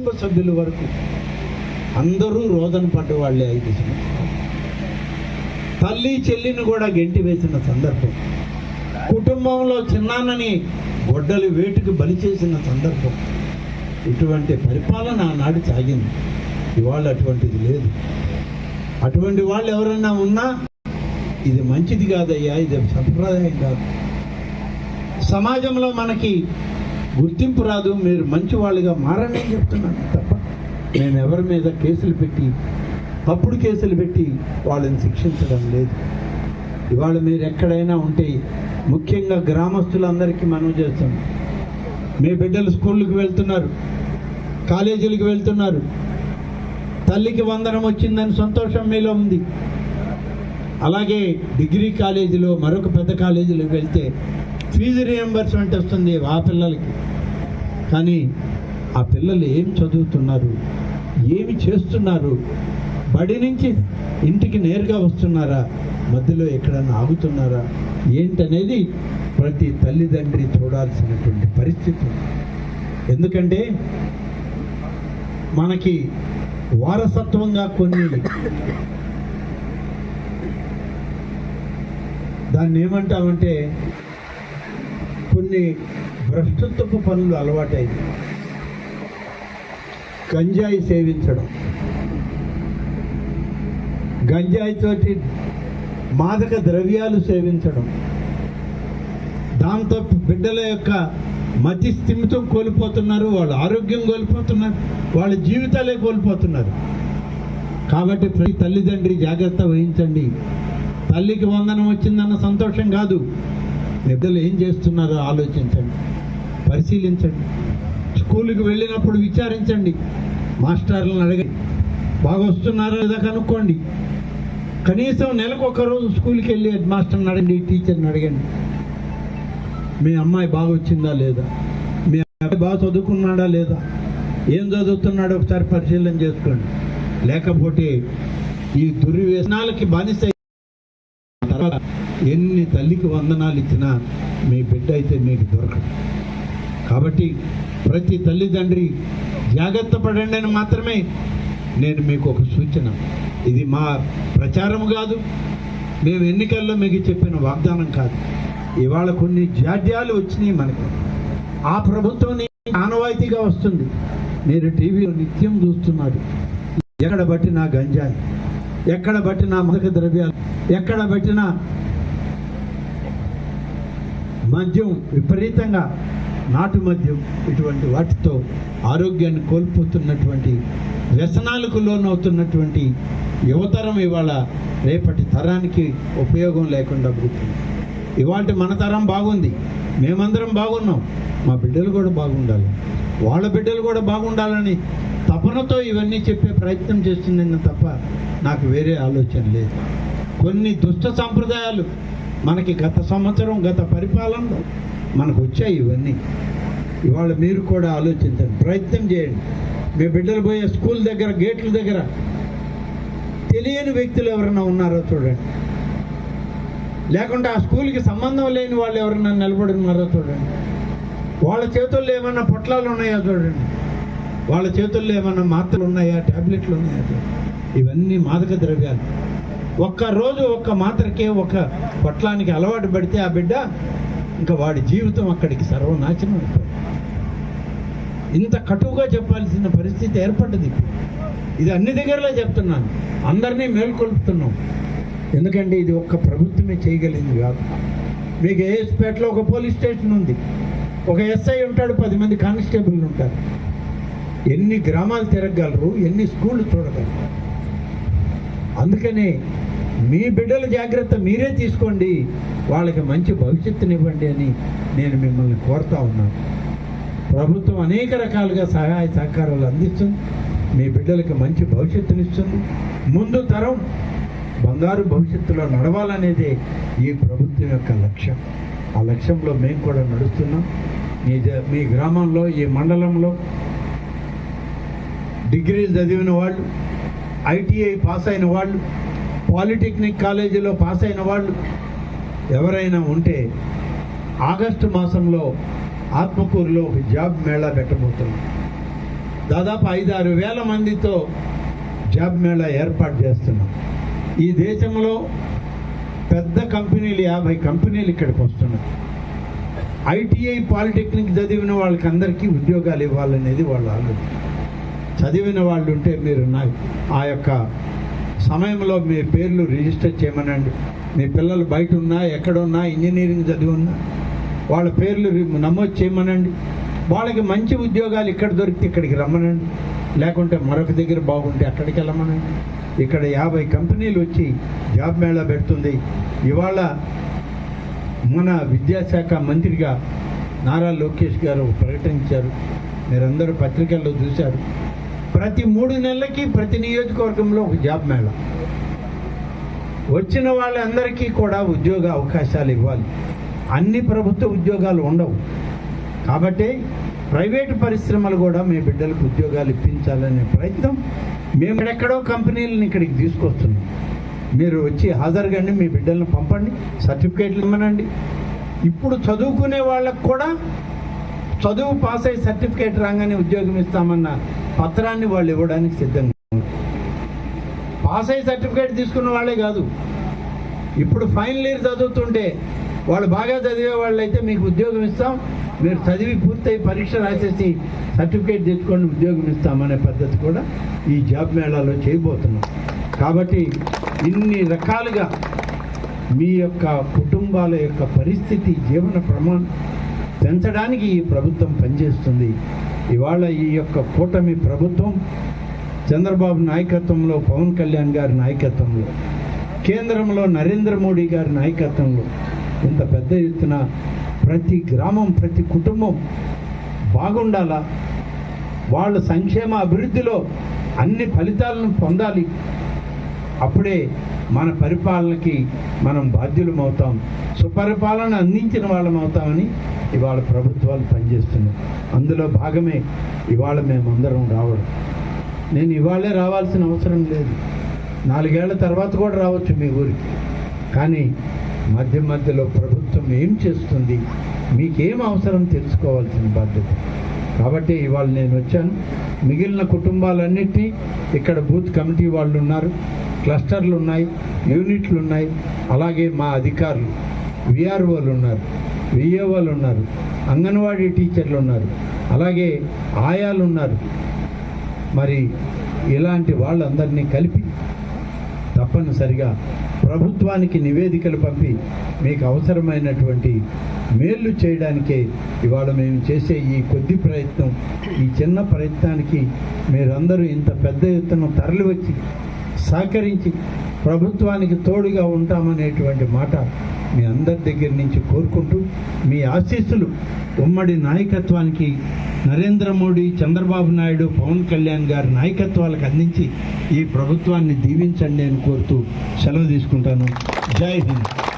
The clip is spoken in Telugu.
కుటుంబ సభ్యుల వరకు అందరూ రోదన పడ్డ వాళ్ళే ఐదు సంవత్సరాలు తల్లి చెల్లిని కూడా గెంటి వేసిన సందర్భం. కుటుంబంలో చిన్నాన్నని గొడ్డలి వేటుకు బలి చేసిన సందర్భం. ఇటువంటి పరిపాలన ఆనాడు సాగింది. ఇవాళ అటువంటిది లేదు. అటువంటి వాళ్ళు ఎవరైనా ఉన్నా ఇది మంచిది కాదయ్యా ఇది సంప్రదాయం కాదు. సమాజంలో మనకి గుర్తింపు రాదు మీరు మంచి వాళ్ళుగా మారని చెప్తున్నాను. తప్ప మేము ఎవరి మీద కేసులు పెట్టి తప్పుడు కేసులు పెట్టి వాళ్ళని శిక్షించడం లేదు. ఇవాళ మీరు ఎక్కడైనా ఉంటే ముఖ్యంగా గ్రామస్తులందరికీ మనం చేస్తాం మీ బిడ్డలు స్కూళ్ళకి వెళ్తున్నారు కాలేజీలకు వెళ్తున్నారు. తల్లికి వందనం వచ్చిందని సంతోషం మీలో ఉంది. అలాగే డిగ్రీ కాలేజీలో మరొక పెద్ద కాలేజీలోకి వెళ్తే ఫీజు రియంబర్స్మెంట్ వస్తుంది ఆ పిల్లలకి. కానీ ఆ పిల్లలు ఏం చదువుతున్నారు? ఏమి చేస్తున్నారు? బడి నుంచి ఇంటికి నేరుగా వస్తున్నారా? మధ్యలో ఎక్కడన్నా ఆగుతున్నారా? ఏంటనేది ప్రతి తల్లిదండ్రి చూడాల్సినటువంటి పరిస్థితి. ఎందుకంటే మనకి వారసత్వంగా కొన్ని దాన్ని ఏమంటామంటే కొన్ని భ్రష్టత్వపు పనులు అలవాటైంది. గంజాయి సేవించడం. గంజాయితోటి మాదక ద్రవ్యాలు సేవించడం. దాంతో బిడ్డల యొక్క మతి స్థిమితం కోల్పోతున్నారు వాళ్ళ ఆరోగ్యం కోల్పోతున్నారు వాళ్ళ జీవితాలే కోల్పోతున్నారు. కాబట్టి ప్రతి తల్లిదండ్రి జాగ్రత్త వహించండి. తల్లికి వందనం వచ్చిందన్న సంతోషం కాదు. పెద్దలు ఏం చేస్తున్నారో ఆలోచించండి. పరిశీలించండి. స్కూల్కి వెళ్ళినప్పుడు విచారించండి. మాస్టర్లను అడగండి బాగా వస్తున్నారో లేదా కనుక్కోండి. కనీసం నెలకు ఒక రోజు స్కూల్కి వెళ్ళి హెడ్ మాస్టర్ని అడగండి టీచర్ని అడగండి. మీ అమ్మాయి బాగా వచ్చిందా లేదా? మీ అబ్బాయి బాగా చదువుకున్నాడా లేదా? ఏం చదువుతున్నాడో ఒకసారి పరిశీలన చేసుకోండి. లేకపోతే ఈ దుర్వ్యసనాలకి బానిస ఎన్ని తల్లికి వందనాలు ఇచ్చినా మీ బిడ్డ అయితే మీకు దొరకదు. కాబట్టి ప్రతి తల్లిదండ్రి జాగ్రత్త పడండి అని మాత్రమే నేను మీకు ఒక సూచన. ఇది మా ప్రచారం కాదు మేము ఎన్నికల్లో మీకు చెప్పిన వాగ్దానం కాదు. ఇవాళ కొన్ని జాడ్యాలు వచ్చినాయి మనకి. ఆ ప్రభుత్వం ఆనవాయితీగా వస్తుంది. మీరు టీవీలో నిత్యం చూస్తున్నారు ఎక్కడ బట్టినా గంజాయి ఎక్కడ బట్టినా మదక ద్రవ్యాలు ఎక్కడ బట్టినా మద్యం విపరీతంగా నాటు మద్యం ఇటువంటి వాటితో ఆరోగ్యాన్ని కోల్పోతున్నటువంటి వ్యసనాలకు లోనవుతున్నటువంటి యువతరం ఇవాళ రేపటి తరానికి ఉపయోగం లేకుండా పోతుంది. ఇవాళ మన తరం బాగుంది. మేమందరం బాగున్నాం. మా బిడ్డలు కూడా బాగుండాలి. వాళ్ళ బిడ్డలు కూడా బాగుండాలని తపనతో ఇవన్నీ చెప్పే ప్రయత్నం చేస్తుందని తప్ప నాకు వేరే ఆలోచన లేదు. కొన్ని దుష్ట సంప్రదాయాలు మనకి గత సంవత్సరం గత పరిపాలనలో మనకు వచ్చాయి ఇవన్నీ. ఇవాళ మీరు కూడా ఆలోచించండి ప్రయత్నం చేయండి. మీ బిడ్డలు పోయే స్కూల్ దగ్గర గేట్ల దగ్గర తెలియని వ్యక్తులు ఎవరైనా ఉన్నారో చూడండి. లేకుంటే ఆ స్కూల్కి సంబంధం లేని వాళ్ళు ఎవరైనా నిలబడి ఉన్నారో చూడండి. వాళ్ళ చేతుల్లో ఏమైనా పొట్లాలు ఉన్నాయా చూడండి. వాళ్ళ చేతుల్లో ఏమైనా మాత్రలు ఉన్నాయా ట్యాబ్లెట్లు ఉన్నాయా చూడండి. ఇవన్నీ మాదక ద్రవ్యాలు. ఒక్క రోజు ఒక్క మాత్రకే ఒక పొట్లానికి అలవాటు పడితే ఆ బిడ్డ ఇంకా వాడి జీవితం అక్కడికి సర్వనాశనం అయిపోయింది. ఇంత కటువుగా చెప్పాల్సిన పరిస్థితి ఏర్పడ్డది ఇది అన్ని దగ్గరలో చెప్తున్నాను. అందరినీ మేల్కొల్పుతున్నాం. ఎందుకంటే ఇది ఒక్క ప్రభుత్వమే చేయగలిగింది కాదు. మీకు ఏఎస్పేటలో ఒక పోలీస్ స్టేషన్ ఉంది. ఒక ఎస్ఐ ఉంటాడు పది మంది కానిస్టేబుల్ ఉంటారు. ఎన్ని గ్రామాలు తిరగలరు ఎన్ని స్కూళ్ళు చూడగలరు. అందుకనే మీ బిడ్డల జాగ్రత్త మీరే తీసుకోండి. వాళ్ళకి మంచి భవిష్యత్తునివ్వండి అని నేను మిమ్మల్ని కోరుతా ఉన్నాను. ప్రభుత్వం అనేక రకాలుగా సహాయ సహకారాలు అందిస్తుంది. మీ బిడ్డలకి మంచి భవిష్యత్తునిస్తుంది. ముందు తరం బంగారు భవిష్యత్తులో నడవాలనేదే ఈ ప్రభుత్వం యొక్క లక్ష్యం. ఆ లక్ష్యంలో మేము కూడా నడుస్తున్నాం. మీ మీ గ్రామంలో ఈ మండలంలో డిగ్రీలు చదివిన వాళ్ళు ఐటీఐ పాస్ అయిన వాళ్ళు పాలిటెక్నిక్ కాలేజీలో పాస్ అయిన వాళ్ళు ఎవరైనా ఉంటే ఆగస్టు మాసంలో ఆత్మకూరులో ఒక జాబ్ మేళా పెట్టబోతున్నాం. దాదాపు ఐదారు వేల మందితో జాబ్ మేళా ఏర్పాటు చేస్తున్నాం. ఈ దేశంలో పెద్ద కంపెనీలు యాభై కంపెనీలు ఇక్కడికి వస్తున్నాయి. ఐటీఐ పాలిటెక్నిక్ చదివిన వాళ్ళకి అందరికీ ఉద్యోగాలు ఇవ్వాలనేది వాళ్ళ ఆలోచన. చదివిన వాళ్ళు ఉంటే మీరు నా ఆ యొక్క సమయంలో మీ పేర్లు రిజిస్టర్ చేయమనండి. మీ పిల్లలు బయట ఉన్నా ఎక్కడున్నా ఇంజనీరింగ్ చదివి ఉన్నా వాళ్ళ పేర్లు నమోదు చేయమనండి. వాళ్ళకి మంచి ఉద్యోగాలు ఇక్కడ దొరికితే ఇక్కడికి రమ్మనండి. లేకుంటే మరొక దగ్గర బాగుంటే అక్కడికి వెళ్ళమనండి. ఇక్కడ యాభై కంపెనీలు వచ్చి జాబ్ మేళా పెడుతుంది. ఇవాళ మన విద్యాశాఖ మంత్రిగా నారా లోకేష్ గారు ప్రకటించారు. మీరందరూ పత్రికల్లో చూశారు. ప్రతి మూడు నెలలకి ప్రతి నియోజకవర్గంలో ఒక జాబ్ మేళా. వచ్చిన వాళ్ళందరికీ కూడా ఉద్యోగ అవకాశాలు ఇవ్వాలి. అన్ని ప్రభుత్వ ఉద్యోగాలు ఉండవు. కాబట్టి ప్రైవేటు పరిశ్రమలు కూడా మీ బిడ్డలకు ఉద్యోగాలు ఇప్పించాలనే ప్రయత్నం మేము ఎక్కడో కంపెనీలను ఇక్కడికి తీసుకొస్తున్నాం. మీరు వచ్చి హాజరుగండి మీ బిడ్డలను పంపండి సర్టిఫికేట్లు ఇవ్వనండి ఇప్పుడు చదువుకునే వాళ్ళకు కూడా చదువు పాస్ అయ్యి సర్టిఫికేట్ రాగానే ఉద్యోగం ఇస్తామన్న పత్రాన్ని వాళ్ళు ఇవ్వడానికి సిద్ధంగా పాస్ అయ్యి సర్టిఫికేట్ తీసుకున్న వాళ్ళే కాదు. ఇప్పుడు ఫైనల్ ఇయర్ చదువుతుంటే వాళ్ళు బాగా చదివే వాళ్ళు అయితే మీకు ఉద్యోగం ఇస్తాం. మీరు చదివి పూర్తయి పరీక్ష రాసేసి సర్టిఫికేట్ తెచ్చుకొని ఉద్యోగం ఇస్తామనే పద్ధతి కూడా ఈ జాబ్ మేళాలో చేయబోతున్నాం. కాబట్టి ఇన్ని రకాలుగా మీ యొక్క కుటుంబాల యొక్క పరిస్థితి జీవన ప్రమాణం పెంచడానికి ఈ ప్రభుత్వం పనిచేస్తుంది. ఇవాళ ఈ యొక్క కూటమి ప్రభుత్వం చంద్రబాబు నాయకత్వంలో పవన్ కళ్యాణ్ గారి నాయకత్వంలో కేంద్రంలో నరేంద్ర మోడీ గారి నాయకత్వంలో ఇంత పెద్ద ఎత్తున ప్రతి గ్రామం ప్రతి కుటుంబం బాగుండాలా? వాళ్ళ సంక్షేమ అభివృద్ధిలో అన్ని ఫలితాలను పొందాలి. అప్పుడే మన పరిపాలనకి మనం బాధ్యులం అవుతాం సుపరిపాలన అందించిన వాళ్ళం అవుతామని ఇవాళ ప్రభుత్వాలు పనిచేస్తున్నాయి. అందులో భాగమే ఇవాళ మేమందరం రావడం. నేను ఇవాళే రావాల్సిన అవసరం లేదు. నాలుగేళ్ళ తర్వాత కూడా రావచ్చు మీ ఊరికి. కానీ మధ్య మధ్యలో ప్రభుత్వం ఏం చేస్తుంది? మీకేం అవసరం తెలుసుకోవాల్సిన బాధ్యత. కాబట్టి ఇవాళ నేను వచ్చాను. మిగిలిన కుటుంబాలన్నిటినీ ఇక్కడ బూత్ కమిటీ వాళ్ళు ఉన్నారు క్లస్టర్లు ఉన్నాయి యూనిట్లు ఉన్నాయి అలాగే మా అధికారులు విఆర్ఓలు ఉన్నారు విఏఓలు ఉన్నారు అంగన్వాడీ టీచర్లు ఉన్నారు అలాగే ఆయాలు ఉన్నారు మరి ఇలాంటి వాళ్ళందరినీ కలిపి తప్పనిసరిగా ప్రభుత్వానికి నివేదికలు పంపి మీకు అవసరమైనటువంటి మేలు చేయడానికే ఇవాళ మేము చేసే ఈ కొద్ది ప్రయత్నం. ఈ చిన్న ప్రయత్నానికి మీరందరూ ఇంత పెద్ద ఎత్తున తరలివచ్చి సహకరించి ప్రభుత్వానికి తోడుగా ఉంటామనేటువంటి మాట మీ అందరి దగ్గర నుంచి కోరుకుంటూ మీ ఆశీస్సులు ఉమ్మడి నాయకత్వానికి నరేంద్ర మోడీ చంద్రబాబు నాయుడు పవన్ కళ్యాణ్ గారి నాయకత్వాలకు అందించి ఈ ప్రభుత్వాన్ని దీవించండి అని కోరుతూ సెలవు తీసుకుంటాను. జై హింద్.